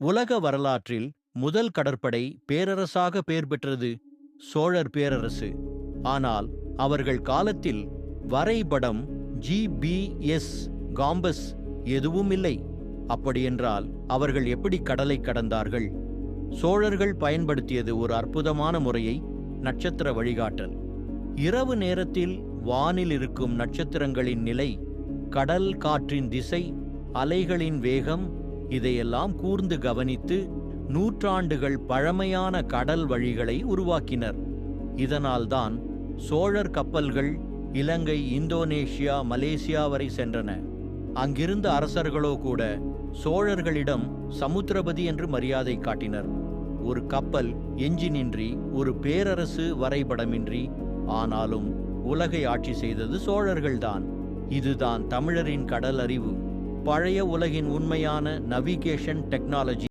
உலக வரலாற்றில் முதல் கடற்படை பேரரசாக பெயர் பெற்றது சோழர் பேரரசு. ஆனால் அவர்கள் காலத்தில் வரைபடம் ஜிபிஎஸ் காம்பஸ் எதுவும் இல்லை. அப்படியென்றால் அவர்கள் எப்படி கடலை கடந்தார்கள்? சோழர்கள் பயன்படுத்தியது ஒரு அற்புதமான முறையை நட்சத்திர வழிகாட்டல். இரவு நேரத்தில் வானில் இருக்கும் நட்சத்திரங்களின் நிலை கடல் காற்றின் திசை அலைகளின் வேகம் இதையெல்லாம் கூர்ந்து கவனித்து நூற்றாண்டுகள் பழமையான கடல் வழிகளை உருவாக்கினர். இதனால்தான் சோழர் கப்பல்கள் இலங்கை இந்தோனேஷியா மலேசியா வரை சென்றன. அங்கிருந்த அரசர்களோ கூட சோழர்களிடம் சமுத்திரபதி என்று மரியாதை காட்டினர். ஒரு கப்பல் எஞ்சினின்றி ஒரு பேரரசு வரைபடமின்றி ஆனாலும் உலகை ஆட்சி செய்தது சோழர்கள்தான். இதுதான் தமிழரின் கடல் அறிவு பழைய உலகின் உண்மையான நவிகேஷன் டெக்னாலஜி